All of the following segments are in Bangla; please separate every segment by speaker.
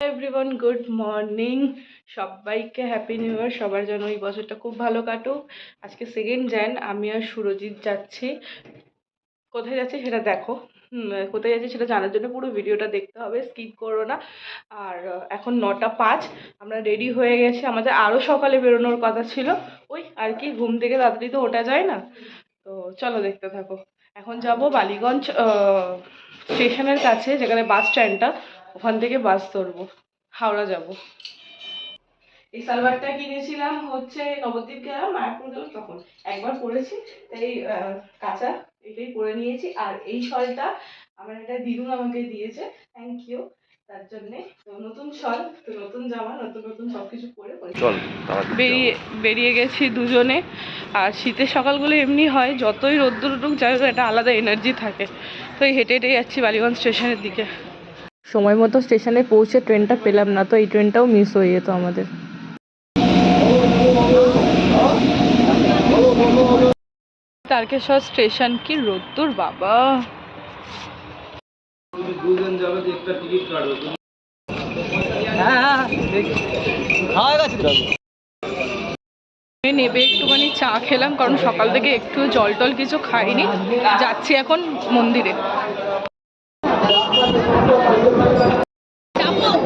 Speaker 1: এভরিওয়ান গুড মর্নিং সবাইকে হ্যাপি নিউ ইয়ার সবার জন্য এই বছরটা খুব ভালো কাটুক। আজকে সেকেন্ড জ্যান আমি আর সুরজিৎ যাচ্ছি। কোথায় যাচ্ছি সেটা দেখো। কোথায় যাচ্ছি সেটা জানার জন্য পুরো ভিডিওটা দেখতে হবে স্কিপ করো না। আর এখন নটা পাঁচ, আমরা রেডি হয়ে গেছি। আমাদের আরও সকালে বেরোনোর কথা ছিল। ওই, আর কি, ঘুম থেকে তাড়াতাড়ি তো ওটা যায় না। তো চলো দেখতে থাকো। এখন যাব বালিগঞ্জ স্টেশনের কাছে, যেখানে বাস স্ট্যান্ডটা ওখান থেকে বাস ধরবো হাওড়া যাব। এই সালোয়ারটা কিনেছিলাম হচ্ছে নবদ্বীপ গেলাম মায়াপুর গেলাম তখন। একবার পরেছি তাই কাঁচা এটাই পরে নিয়েছি। আর এই শলটা আমার একটা দিদুন আমাকে দিয়েছে থ্যাংক ইউ তার জন্যে। নতুন শল তো নতুন জামা নতুন নতুন সব কিছু পরে। বেরিয়ে বেরিয়ে গেছি দুজনে। আর শীতের সকালগুলো এমনি হয় যতই রোদ্দুর উঠুক যাই হোক একটা আলাদা এনার্জি থাকে। তো এই হেঁটে হেঁটে যাচ্ছি বালিগঞ্জ স্টেশনের দিকে। সময় মতো স্টেশনে পৌঁছে ট্রেনটা পেলাম না, তো এই ট্রেনটাও মিস হয়ে যেত আমাদের। তারকেশ্বর স্টেশন কি রোদ্দুর, বাবা। নেবে একটুখানি চা খেলাম, কারণ সকাল থেকে একটু জল টল কিছু খাইনি। যাচ্ছি এখন মন্দিরে
Speaker 2: যাদের বরণের দায়িত্ব আছে তারা রেডি থাকুন মহারাজ দেখতে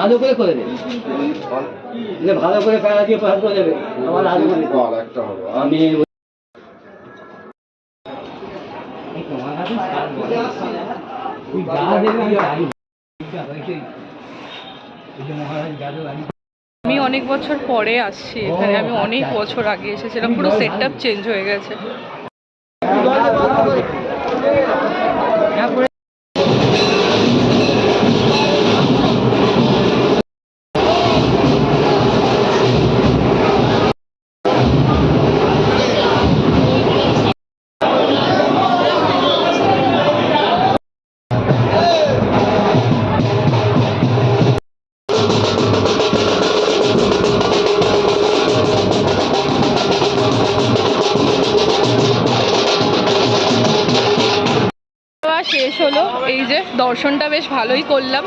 Speaker 2: ভালো করে করে দে যে ভালো করে ফেলা দিয়ে পাস করে দেবে। আমার আগে
Speaker 3: একটা হবে।
Speaker 2: আমি দেবে আমি
Speaker 1: অনেক বছর পরে আসছি এখানে। আমি অনেক বছর আগে এসেছিলাম পুরো সেট আপ চেঞ্জ হয়ে গেছে। বেশ ভালোই করলাম।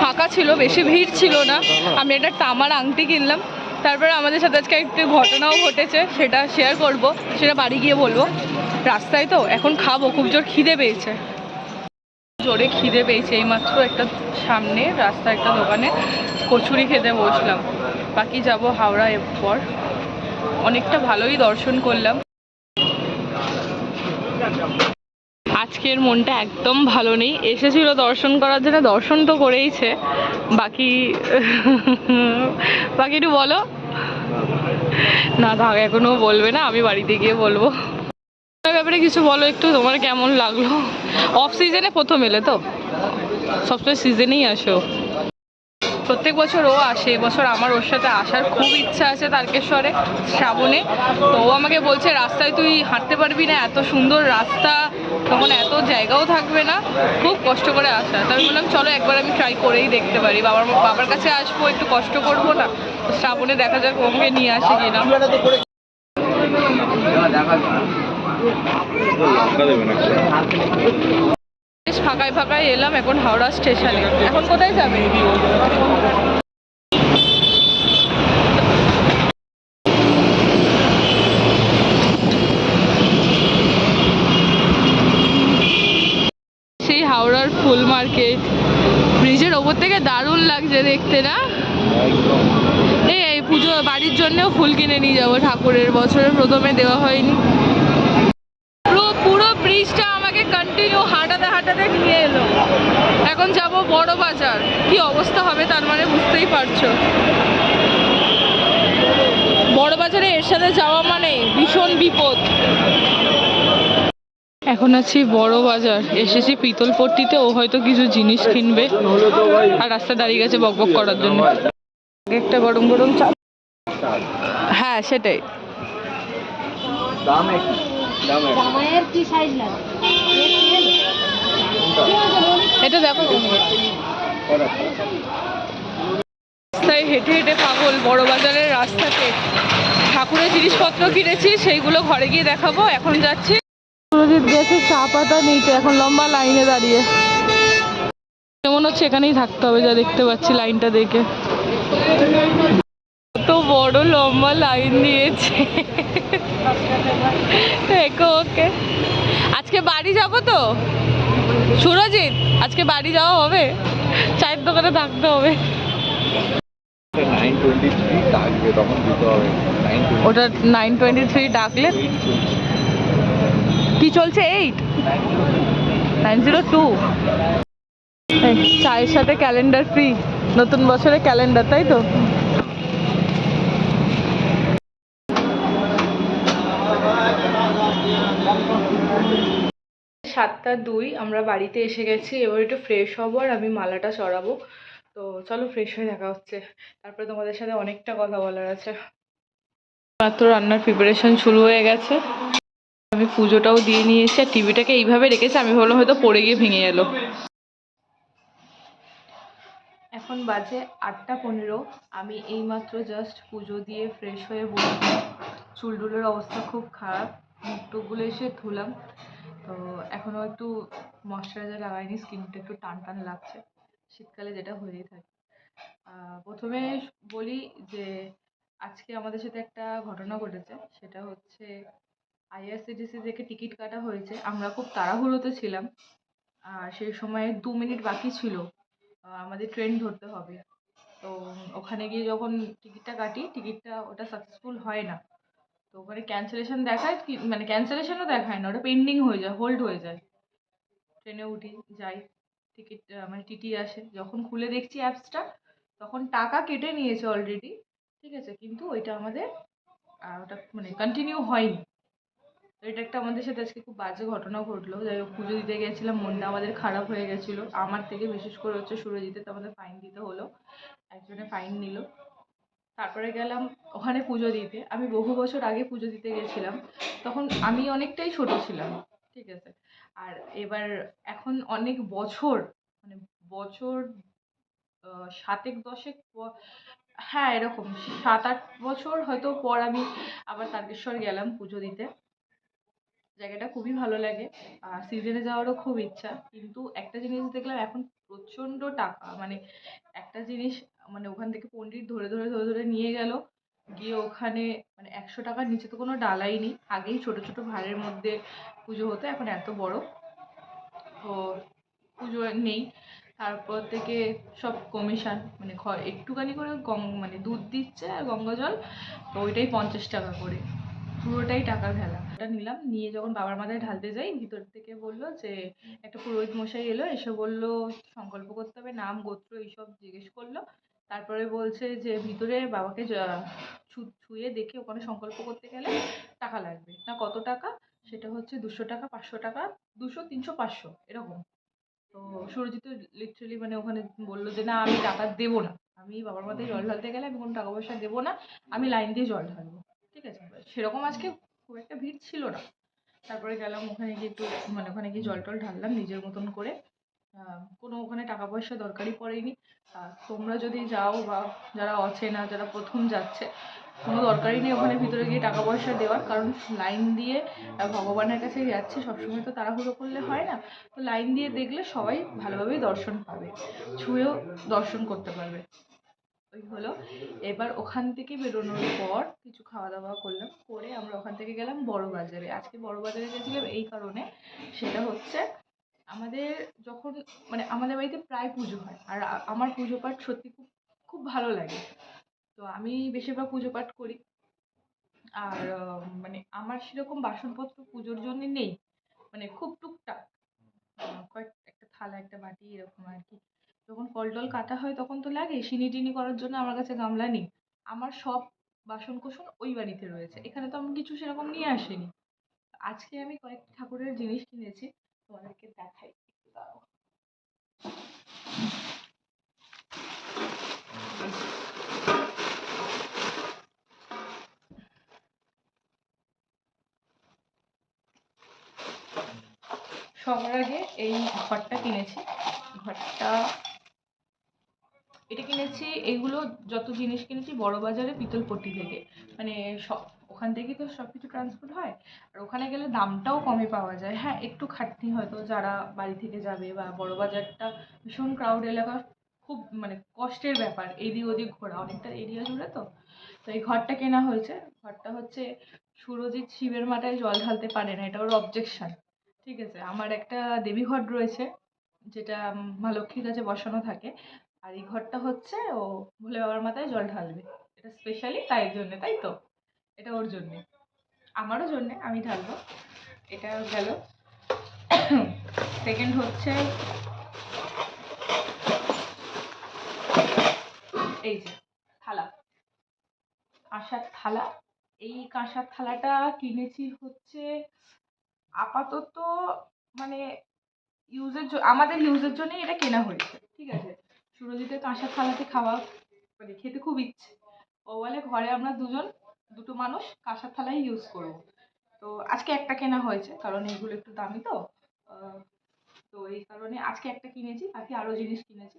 Speaker 1: ফাঁকা ছিল, বেশি ভিড় ছিল না। আমি একটা তামার আংটি কিনলাম। তারপরে আমাদের সাথে আজকে একটু ঘটনাও ঘটেছে, সেটা শেয়ার করব, সেটা বাড়ি গিয়ে বলব। রাস্তায় তো এখন খাব, খুব জোর খিদে পেয়েছে। জোরে খিদে পেয়েছে, এইমাত্র একটা সামনে রাস্তা, একটা দোকানে কচুরি খেতে বসলাম। বাকি যাব হাওড়া এরপর। অনেকটা ভালোই দর্শন করলাম। আজকের মনটা একদম ভালো নেই। এসেছিল দর্শন করার জন্য, দর্শন তো করেইছে। বাকি বাকি একটু বলো। না থাক এখনও বলবে না, আমি বাড়িতে গিয়ে বলব। ব্যাপারে কিছু বলো একটু, তোমার কেমন লাগল? অফ সিজনে প্রথম এলে তো? সবসময় সিজনেই আসো। প্রত্যেক বছর ও আসে এবছর আমার ওর সাথে আসার খুব ইচ্ছা আছে তারকেশ্বরে শ্রাবণে। তো ও আমাকে বলছে রাস্তায় তুই হাঁটতে পারবি না এত সুন্দর রাস্তা তখন এত জায়গাও থাকবে না। খুব কষ্ট করে আসা। তো আমি বললাম চলো একবার আমি ট্রাই করেই দেখতে পারি। বাবার বাবার কাছে আসব একটু কষ্ট করব না? শ্রাবণে দেখা যাক ও আমাকে নিয়ে আসে কিনা।
Speaker 3: একটা
Speaker 1: বেশ ফাঁকায় ফাঁকায় এলাম এখন হাওড়া স্টেশনে। এখন কোথায় যাবে? সেই হাওড়ার ফুল মার্কেট। ব্রিজের ওপর থেকে দারুণ লাগছে দেখতে না? এই পুজো বাড়ির জন্যও ফুল কিনে নিয়ে যাব ঠাকুরের। বছরের প্রথমে দেওয়া হয়নি। পুরো পুরো ব্রিজটা কন্টিনিউ হাঁটাতে হাঁটাতে নিয়ে এলো। এখন যাব বড় বাজার। কি অবস্থা হবে তার মানে বুঝতেই পারছ। বড় বাজারে এর সাথে যাওয়া মানে ভীষণ বিপদ। এখন আছি বড় বাজার। এসেছি পিতলপট্টিতে ও হয়তো কিছু জিনিস কিনবে। আর রাস্তা দাঁড়িয়ে গেছে বকবক করার জন্য। একটা গরম গরম চা হ্যাঁ সেটাই।
Speaker 2: দাম দাম
Speaker 4: কি সাইজ লাগে?
Speaker 1: এটা দেখো রাস্তায় হেঁটে হেঁটে পাগল বড় বাজারের রাস্তাতে। ঠাকুরের জিনিসপত্র কিনেছি সেইগুলো ঘরে গিয়ে দেখাবো। এখন যাচ্ছি। সুরজিৎ গেছে চা পাতা নিতে এখন লম্বা লাইনে দাঁড়িয়ে। কেমন হচ্ছে? এখানেই থাকতে হবে যা দেখতে পাচ্ছি লাইনটা দেখে। কত বড় লম্বা লাইন দিয়েছে। দেখো ওকে। আজকে বাড়ি যাব তো? সুরজিৎ আজকে বাড়ি যাওয়া হবে? চায়ের দোকানে থাকতে হবে। ওটা নাইন টোয়েন্টি থ্রি ডাকলে? কি চলছে এইট নাইন জিরো টু চায়ের সাথে ক্যালেন্ডার ফ্রি নতুন বছরের ক্যালেন্ডার তাই তো? সাতটা দুই আমরা বাড়িতে এসে গেছি, এবার একটু ফ্রেশ হব আর আমি মালাটা চড়াবো তো চলো ফ্রেশ হয়ে দেখা হচ্ছে। তারপরে তোমাদের সাথে অনেকটা কথা বলার আছে। মাত্র রান্নার প্রিপারেশন শুরু হয়ে গেছে। আমি পুজোটাও দিয়ে নিয়েছি আর টিভিটাকে এইভাবে রেখেছি, আমি ভাবলাম হয়তো পড়ে গিয়ে ভেঙে এলো। এখন বাজে আটটা পনেরো, আমি এইমাত্র জাস্ট পুজো দিয়ে ফ্রেশ হয়ে বসলাম। চুলটুলের অবস্থা খুব খারাপ মুখ টুকগুলো এসে ধুলাম। তো এখনও একটু ময়শ্চারাইজার লাগাইনি স্কিনটা একটু টান টান লাগছে। শীতকালে যেটা হয়েই থাকে। প্রথমে বলি যে আজকে আমাদের সাথে একটা ঘটনা ঘটেছে। সেটা হচ্ছে আইআরসিটিসি থেকে টিকিট কাটা হয়েছে। আমরা খুব তাড়াহুড়োতে ছিলাম। আর সেই সময় দু মিনিট বাকি ছিল। আমাদের ট্রেন ধরতে হবে। তো ওখানে গিয়ে যখন টিকিটটা কাটি, টিকিটটা ওটা সাকসেসফুল হয় না। তো ওখানে ক্যান্সেলেশন দেখায় কি মানে ক্যান্সেলেশনও দেখায় না, ওটা পেন্ডিং হয়ে যায় হোল্ড হয়ে যায়। ট্রেনে উঠি, যাই টিকিট মানে টিটি আসে। যখন খুলে দেখছি অ্যাপসটা তখন টাকা কেটে নিয়েছে অলরেডি ঠিক আছে? কিন্তু ওইটা আমাদের ওটা মানে কন্টিনিউ হয়নি। তো এটা একটা আমাদের সাথে আজকে খুব বাজে ঘটনা ঘটলো। যাই হোক, পুজো দিতে গেছিলাম, মনটা আমাদের খারাপ হয়ে গেছিল। আমার থেকে বিশেষ করে হচ্ছে সুরজিতে তো আমাদের ফাইন দিতে হলো। একজনে ফাইন নিল। তারপরে গেলাম ওখানে পুজো দিতে। আমি বহু বছর আগে পুজো দিতে গেছিলাম। তখন আমি অনেকটাই ছোট ছিলাম, ঠিক আছে? আর এবার এখন অনেক বছর মানে বছর সাতেক দশেক হ্যাঁ এরকম সাত আট বছর হয়তো পর আমি আবার তারকেশ্বর গেলাম পুজো দিতে। জায়গাটা খুবই ভালো লাগে। আর সিজনে যাওয়ারও খুব ইচ্ছা। কিন্তু একটা জিনিস দেখলাম, এখন প্রচণ্ড টাকা। মানে একটা জিনিস মানে ওখান থেকে পণ্ডিত ধরে ধরে ধরে ধরে নিয়ে গেল। গিয়ে ওখানে মানে একশো টাকার নিচে তো কোনো ডালাই নেই। আগেই ছোট ছোট ভাঁড়ের মধ্যে পুজো হতো, এখন এত বড়। তো পুজো নেই। তারপর থেকে সব কমিশন মানে একটুখানি করে গং মানে দুধ দিচ্ছে আর গঙ্গা জল তো ওইটাই পঞ্চাশ টাকা করে। পুরোটাই টাকার ভেলা। ওটা নিলাম, নিয়ে যখন বাবার মাথায় ঢালতে যাই, ভিতর থেকে বলল যে, একটা পুরোহিত মশাই এলো, এসে বলল, সংকল্প করতে হবে, নাম, গোত্র, এইসব জিজ্ঞেস করল। তারপরে বলছে যে, ভিতরে বাবাকে ছুঁয়ে দেখে ওখানে সংকল্প করতে গেলে টাকা লাগবে। না কত টাকা? সেটা হচ্ছে দুশো টাকা, পাঁচশো টাকা, দুশো, তিনশো, পাঁচশো, এরকম। তো সুরজিৎ লিটারেলি মানে ওখানে বলল যে, না, আমি টাকা দেবো না। আমি বাবার মাথায় জল ঢালতে গেলে আমি কোনো টাকা পয়সা দেবো না। আমি লাইন দিয়ে জল ঢালবো। ঠিক আছে সেরকম আজকে খুব একটা ভিড় ছিল না। তারপরে গেলাম ওখানে গিয়ে একটু মানে ওখানে গিয়ে জল টল ঢাললাম নিজের মতন করে। কোনো ওখানে টাকা পয়সা দরকারই পড়েনি। তোমরা যদি যাও বা যারা অচেনা যারা প্রথম যাচ্ছে কোনো দরকারই নেই ওখানে ভিতরে গিয়ে টাকা পয়সা দেওয়ার। কারণ লাইন দিয়ে ভগবানের কাছে যাচ্ছে সবসময় তো তাড়াহুড়ো করলে হয় না। তো লাইন দিয়ে দেখলে সবাই ভালোভাবেই দর্শন পাবে। ছুঁয়েও দর্শন করতে পারবে। ওই হলো। এবার ওখান থেকে বেরোনোর পর কিছু খাওয়া দাওয়া করলাম। করে আমরা ওখান থেকে গেলাম বড় বাজারে আজকে বড় বাজারে গেছিলাম এই কারণে। সেটা হচ্ছে আমাদের যখন মানে আমাদের বাড়িতে প্রায় পুজো হয়। আর আমার পুজো পাঠ সত্যি খুব খুব ভালো লাগে। তো আমি বেশিরভাগ পুজো পাঠ করি। আর মানে আমার সেরকম বাসনপত্র পুজোর জন্য নেই। মানে খুব টুকটাক। কয়েক, একটা থালা, একটা বাটি, এরকম আর কি। যখন ফল টল কাটা হয় তখন তো লাগে সিনি টিনি করার জন্য আমার কাছে গামলা নেই। আমার সব বাসন কোসন ওই বাড়িতে রয়েছে। এখানে তো আমি কিছু সেরকম নিয়ে আসিনি। আজকে আমি কয়েকটা ঠাকুরের জিনিস কিনেছি, তোমাদেরকে দেখাই সবার আগে এই ঘরটা কিনেছি। ঘরটা এটা কিনেছি এইগুলো যত জিনিস কিনেছি বড় বাজারে পিতলপট্টি থেকে। মানে সব, ওখান থেকেই তো সব কিছু ট্রান্সপোর্ট হয়, আর ওখানে গেলে দামটাও কমে পাওয়া যায়। হ্যাঁ একটু খাটনি হয়তো যারা বাড়ি থেকে যাবে বা বড় বাজারটা, ভীষণ ক্রাউড এলাকা, খুব মানে কষ্টের ব্যাপার, এদিক ওদিক ঘোরা। অনেকটা এরিয়া জুড়ে তো। তো এই ঘরটা কেনা হয়েছে। ঘরটা হচ্ছে সুরজিৎ শিবের মাথায় জল ঢালতে পারে না, এটা ওর অবজেকশন ঠিক আছে, আমার একটা দেবী ঘর রয়েছে, যেটা মা লক্ষ্মীর কাছে বসানো থাকে। আর এই ঘরটা হচ্ছে ও ভোলে বাবার মাথায় জল ঢালবে। এটা স্পেশালি তাই জন্যে, তাই তো? এটা ওর জন্যে। আমারও জন্যে, আমি ঢালবো। এটা গেল। সেকেন্ড হচ্ছে এই যে, থালা। কাঁসার থালা। এই কাঁসার থালাটা কিনেছি হচ্ছে আপাতত মানে ইউজের আমাদের ইউজের জন্যই এটা কেনা হয়েছে, ঠিক আছে? সুরজিতের কাঁসার থালাতে খাওয়া মানে খেতে খুব ইচ্ছে। ও বলে ঘরে আমরা দুজন দুটো মানুষ কাঁসার থালাই ইউজ করব। তো আজকে একটা কেনা হয়েছে কারণ এগুলো একটু দামি তো। তো এই কারণে আজকে একটা কিনেছি বাকি আরও জিনিস কিনেছি।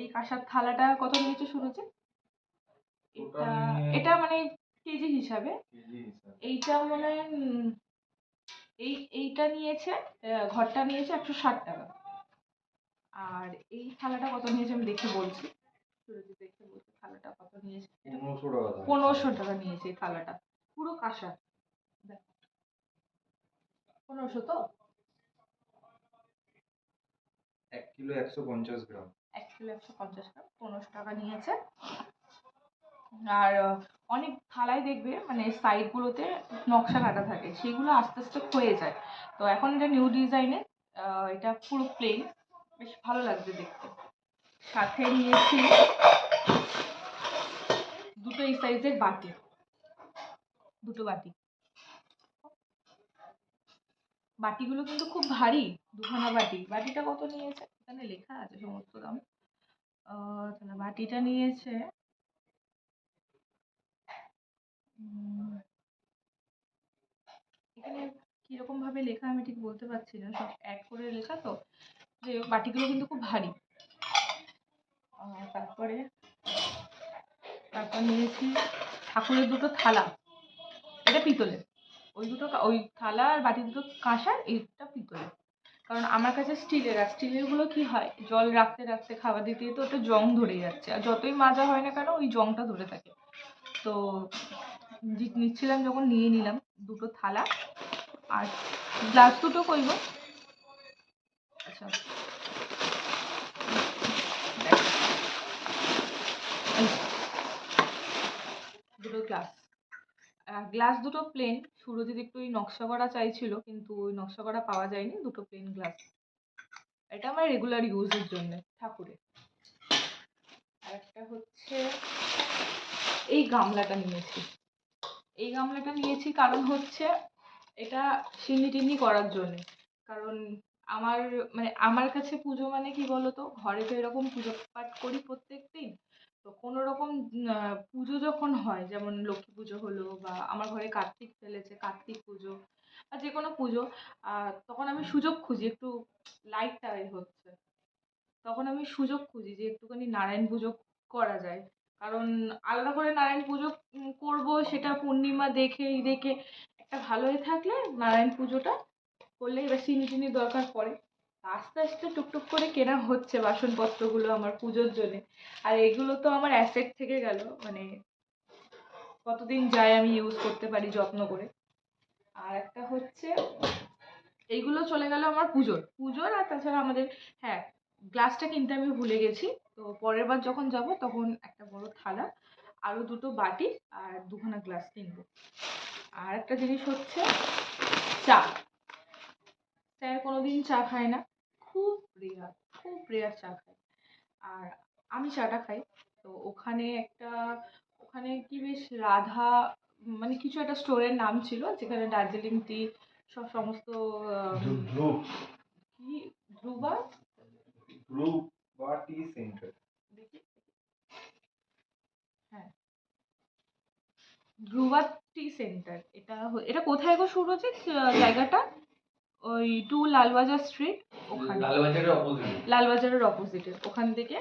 Speaker 1: এই কাঁসার থালাটা কত নিয়েছে সুরজিৎ? এটা এটা মানে কেজি হিসাবে। এইটা মানে এই এইটা নিয়েছে ঘরটা নিয়েছে একশো ষাট টাকা। আর এই থালাটা কত নিয়েছে আমি দেখে বলছি। দেখে বলছি থালাটা কত নিয়েছে?
Speaker 3: পনেরোশো টাকা
Speaker 1: নিয়েছে এই থালাটা পুরো কাঁসা। পনেরোশো তো?
Speaker 3: এক কিলো একশো পঞ্চাশ গ্রাম।
Speaker 1: এক কিলো একশো পঞ্চাশ গ্রাম। পনেরোশো টাকা নিয়েছে। আর অনেক থালায় দেখবে মানে সাইডগুলোতে নকশা কাটা থাকে। সেগুলো আস্তে আস্তে ক্ষয়ে যায়। তো এখন এটা নিউ ডিজাইনের এটা পুরো প্লেন বেশ ভালো লাগছে দেখতে। সাথে নিয়েছি দুটো এই সাইজের বাটি। দুটো বাটি। বাটিগুলো কিন্তু খুব ভারী, দুখানা বাটি। বাটিটা কত নিয়েছে? এখানে লেখা আছে সমস্ত দাম। বাটিটা নিয়েছে এখানে কীরকম ভাবে লেখা আমি ঠিক বলতে পারছি না। সব অ্যাড করে লেখা তো। যে বাটিগুলো কিন্তু খুব ভারী। তারপরে? তারপর নিয়েছি ঠাকুরের দুটো থালা। এটা পিতলের। ওই দুটো ওই থালা আর বাটি দুটো কাঁসার এইটা পিতলের। কারণ আমার কাছে স্টিলের আর স্টিলেরগুলো কি হয়? জল রাখতে রাখতে খাবার দিতে দিতে ওটা জং ধরে যাচ্ছে। আর যতই মাজা হয় না কেন ওই জংটা ধরে থাকে। তো নিচ্ছিলাম যখন নিয়ে নিলাম দুটো থালা। আর গ্লাস দুটো কইব আচ্ছা দেখো। এই যে, দুটো গ্লাস গ্লাস দুটো প্লেন সুরজিৎ একটু ওই নকশা করা চাইছিল, কিন্তু ওই নকশা করা পাওয়া যায়নি, দুটো প্লেন গ্লাস এটা আমার রেগুলার ইউজের জন্য, ঠাকুরের। আর একটা হচ্ছে, এই গামলাটা নিয়েছি। এই গামলাটা নিয়েছি কারণ হচ্ছে, এটা সিন্নি টিন্নি করার জন্য। কারণ আমার মানে আমার কাছে পুজো মানে কি বলতো? ঘরে তো এরকম পুজো পাঠ করি প্রত্যেক দিন। তো কোনো রকম পুজো যখন হয় যেমন লক্ষ্মী পুজো হলো বা আমার ঘরে কার্তিক ফেলেছে কার্তিক পুজো বা যে কোনো পুজো তখন আমি সুযোগ খুঁজি একটু লাইট টাইট হচ্ছে। তখন আমি সুযোগ খুঁজি যে একটুখানি নারায়ণ পুজো করা যায়। কারণ আলাদা করে নারায়ণ পুজো করব সেটা পূর্ণিমা দেখে দেখে একটা ভালোই থাকলে নারায়ণ পুজোটা করলে এবার চিনি টিনির দরকার পড়ে। আস্তে আস্তে টুকটুক করে কেনা হচ্ছে বাসনপত্রগুলো আমার পুজোর জন্যে। আর এগুলো তো আমার অ্যাসেট থেকে গেল মানে কতদিন যায় আমি ইউজ করতে পারি যত্ন করে। আর একটা হচ্ছে এইগুলো চলে গেল আমার পুজোর। পুজোর আর তাছাড়া আমাদের হ্যাঁ গ্লাসটা কিনতে আমি ভুলে গেছি। তো পরের বার যখন যাব তখন একটা বড় থালা আরও দুটো বাটি আর দুখানা গ্লাস কিনবো। আর একটা জিনিস হচ্ছে চা। স্যার কোনোদিন চা খায় না। খুব রেয়ার খুব রেয়ার চা খায় আর আমি চাটা খাই তো ওখানে একটা ওখানে কি বেশ রাধা মানে কিছু একটা স্টোরের নাম ছিল যেখানে দার্জিলিং টি সব সমস্ত কি? Dhruba
Speaker 3: tea centre.
Speaker 1: হ্যাঁ। ধ্রুবা টি সেন্টার এটা এটা কোথায় গো সুরজিৎ আহ, জায়গাটা? ওই টু লালবাজার স্ট্রিট ওখানে।
Speaker 2: লালবাজারের অপোজিট
Speaker 1: লালবাজারের অপোজিটে ওখান থেকে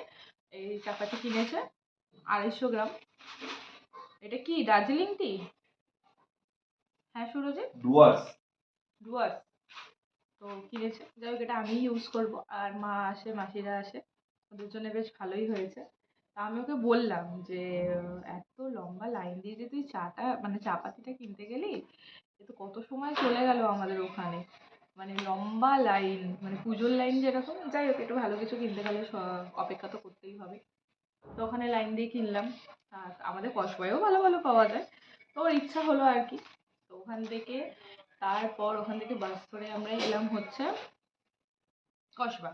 Speaker 1: এই চাপাতি কিনেছে আড়াইশো গ্রাম। এটা কি দার্জিলিং টি হ্যাঁ সুরজিৎ?
Speaker 3: ডুয়ার্স।
Speaker 1: ডুয়ার্স। তো কিনেছে। যাই হোক এটা আমি ইউজ করব। আর মা আসে মাসিরা আসে। ওদের জন্য বেশ ভালোই হয়েছে। তা আমি ওকে বললাম যে এত লম্বা লাইন দিয়ে যে তুই চাটা মানে চা পাতিটা কিনতে গেলি এ তো কত সময় চলে গেল আমাদের ওখানে? মানে লম্বা লাইন মানে পুজোর লাইন যেরকম, যাই হোক, একটু ভালো কিছু কিনতে গেলে অপেক্ষা তো করতেই হবে। তো ওখানে লাইন দিয়ে কিনলাম। আর আমাদের কসবায়ও ভালো ভালো পাওয়া যায়। তো ওর ইচ্ছা হলো আর কি। তো ওখান থেকে, তারপর ওখান থেকে বাস করে আমরা এলাম হচ্ছে কসবা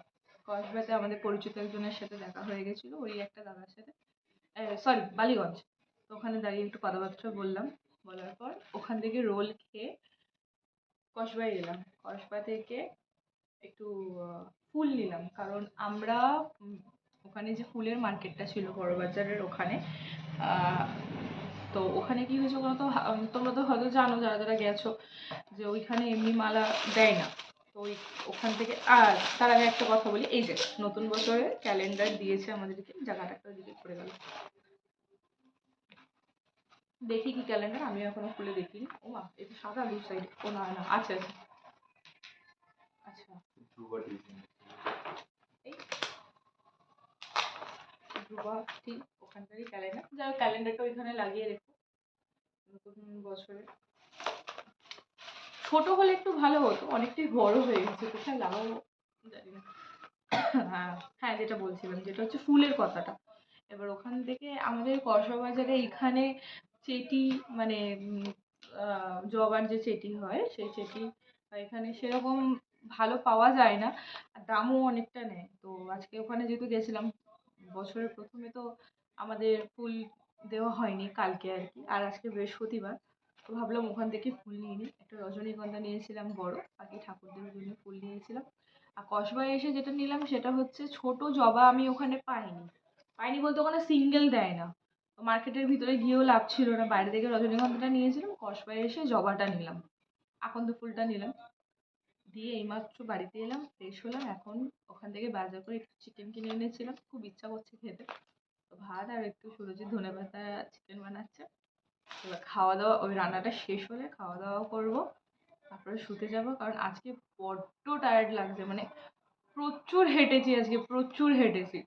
Speaker 1: কসবাতে আমাদের পরিচিত একজনের সাথে দেখা হয়ে গেছিল ওই একটা দাদার সাথে। সরি বালিগঞ্জ। তো ওখানে দাঁড়িয়ে একটু কথাবার্তা বললাম। বলার পর ওখান থেকে রোল খেয়ে কসবায় এলাম কসবা থেকে একটু ফুল নিলাম। কারণ আমরা ওখানে যে ফুলের মার্কেটটা ছিল বড়বাজারের ওখানে তো ওখানে কি হয়েছে বলো তো? তোমরা তো হয়তো জানো, যারা যারা গেছো, যে ওইখানে এমনি মালা দেয় না। তো ওই, ওখান থেকে, আর তার আগে একটা কথা বলি। এই যে, নতুন বছরে ক্যালেন্ডার দিয়েছে আমাদেরকে, জায়গাটা একটা দিকে পড়ে গেল। দেখি কি ক্যালেন্ডার আমি এখনও খুলে দেখিনি। ও মা এটা সাদা দু সাইড ও না না আচ্ছা। আচ্ছা
Speaker 3: ধ্রুবা
Speaker 1: ঠিক ওখানকারই ক্যালেন্ডার যাই হোক ক্যালেন্ডারটা ওইখানে লাগিয়ে রেখো, নতুন বছরে ছোট হলে একটু ভালো হতো, অনেকটাই বড় হয়ে গেছে, কোথায় লাগাবো, জানি না। হ্যাঁ হ্যাঁ যেটা বলছিলাম, যেটা হচ্ছে ফুলের কথাটা। এবার ওখান থেকে আমাদের কসবা বাজারে এখানে চেটি মানে জবার যে চেটি হয়, সেই চেটি এখানে সেরকম ভালো পাওয়া যায় না। আর দামও অনেকটা নেয়। তো আজকে ওখানে যেহেতু গেছিলাম, বছরের প্রথমে তো আমাদের ফুল দেওয়া হয়নি কালকে আর কি। আর আজকে বৃহস্পতিবার, তো ভাবলাম ওখান থেকে ফুল নিয়ে নিই। একটা রজনীগন্ধা নিয়েছিলাম বড়, বাকি ঠাকুরদের জন্য ফুল নিয়েছিলাম। আর কসবায় এসে যেটা নিলাম সেটা হচ্ছে ছোট জবা আমি ওখানে পাইনি। পাইনি বলতে ওখানে সিঙ্গেল দেয় না। মার্কেটের ভিতরে গিয়েও লাভ ছিল না। বাইরে থেকে রজনীগন্ধাটা নিয়েছিলাম কসবায় এসে জবাটা নিলাম, আকন্দ ফুলটা নিলাম। দিয়ে এইমাত্র বাড়িতে এলাম ফ্রেশ হলাম, এখন ওখান থেকে বাজার করে একটু চিকেন কিনে এনেছিলাম। খুব ইচ্ছা করছে খেতে। তো ভাত আর একটু সুরজিৎ ধনে পাতা চিকেন বানাচ্ছে। এবার খাওয়া দাওয়া ওই রান্নাটা শেষ হলে খাওয়া দাওয়া করব। তারপরে শুতে যাব, কারণ আজকে বড্ড টায়ার্ড লাগছে মানে প্রচুর হেঁটেছি আজকে, প্রচুর হেঁটেছি।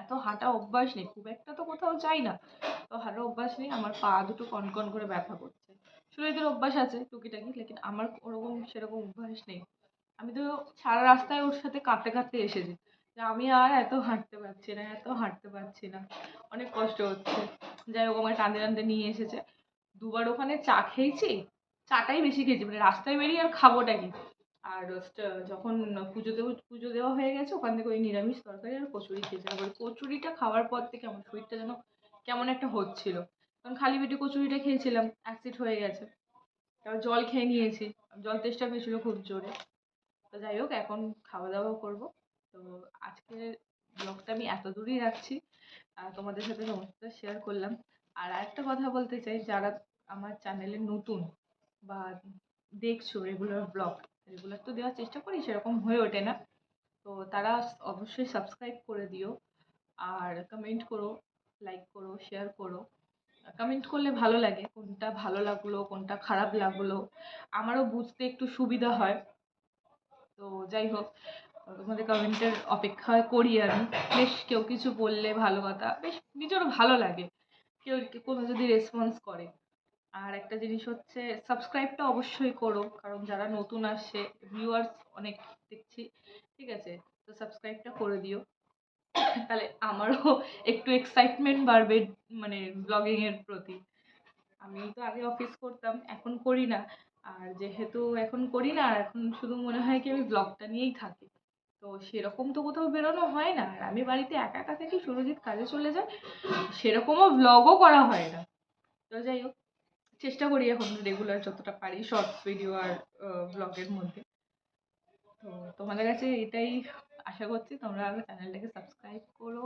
Speaker 1: এত হাঁটা অভ্যাস নেই, খুব একটা তো কোথাও যাই না। তো হাঁটার অভ্যাস নেই, আমার পা দুটো কনকন করে ব্যথা করছে। সুরজিতের অভ্যাস আছে টুকিটাকি, লেকিন আমার ওরকম সেরকম অভ্যাস নেই। আমি তো সারা রাস্তায় ওর সাথে কাঁদতে কাঁদতে এসেছি যে আমি আর এত হাঁটতে পারছি না, এত হাঁটতে পারছি না। অনেক কষ্ট হচ্ছে। যাই হোক আমার টানতে টানতে নিয়ে এসেছে। দুবার ওখানে চা খেয়েছি, চাটাই বেশি খেয়েছি মানে রাস্তায় বেরিয়ে আর খাবোটা কি? আর যখন পুজো দেবো পুজো দেওয়া হয়ে গেছে, ওখান থেকে ওই নিরামিষ তরকারি আর কচুরি খেয়েছি। আবার কচুরিটা খাওয়ার পর থেকে আমার শরীরটা যেন কেমন একটা হচ্ছিল। কারণ খালি পেটে কচুরিটা খেয়েছিলাম অ্যাসিড হয়ে গেছে। তারপর জল খেয়ে নিয়েছি। জল তেষ্টা পেয়েছিল খুব জোরে। তো যাই হোক, এখন খাওয়া দাওয়া করব। তো আজকের ব্লগটা আমি এত দূরই রাখছি। আর তোমাদের সাথে সমস্তটা শেয়ার করলাম। আর একটা কথা বলতে চাই, যারা আমার চ্যানেলে নতুন বা দেখছ রেগুলার ব্লগ রেগুলার তো দেওয়ার চেষ্টা করি, সেরকম হয়ে ওঠে না। তো তারা অবশ্যই সাবস্ক্রাইব করে দিও আর কমেন্ট করো লাইক করো শেয়ার করো। কমেন্ট করলে ভালো লাগে, কোনটা ভালো লাগল, কোনটা খারাপ লাগল। আমারও বুঝতে একটু সুবিধা হয়। তো যাই হোক, তোমাদের কমেন্টের অপেক্ষা করি আমি। বেশ কেউ কিছু বললে ভালো কথা, বেশ নিজেরও ভালো লাগে। কেউ, কোনো যদি রেসপন্স করে। আর একটা জিনিস হচ্ছে সাবস্ক্রাইবটা অবশ্যই করো, কারণ যারা নতুন আসছে ভিউয়ার্স অনেক দেখছি, ঠিক আছে? তো সাবস্ক্রাইবটা করে দিও। তাহলে আমারও একটু এক্সাইটমেন্ট বাড়বে মানে ব্লগিংয়ের প্রতি। আমি তো আগে অফিস করতাম, এখন করি না। আর যেহেতু এখন করি না, এখন শুধু মনে হয় কি আমি ব্লগটা নিয়েই থাকি। তো সেরকম তো কোথাও বেরোনো হয় না। আর আমি বাড়িতে একা একা থাকি, সুরজিৎ কাজে চলে যায়, সেরকমও ব্লগও করা হয় না। তো যাই হোক চেষ্টা করি এখন রেগুলার যতটা পারি শর্টস ভিডিও আর ব্লগের মধ্যে। তো তোমাদের কাছে এটাই আশা করছি, তোমরা আমার চ্যানেলটাকে সাবস্ক্রাইব করো,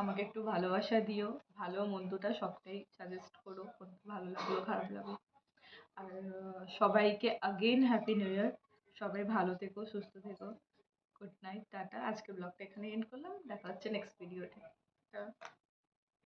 Speaker 1: আমাকে একটু ভালোবাসা দিও, ভালো মন্দটা সবটাই সাজেস্ট করো ভালো লাগল, খারাপ লাগল। আর সবাইকে আগেন হ্যাপি নিউ ইয়ার সবাই ভালো থেকো, সুস্থ থেকো গুড নাইট টাটা। আজকে ব্লগটা এখানে এন্ড করলাম, দেখা হচ্ছে নেক্সট ভিডিওতে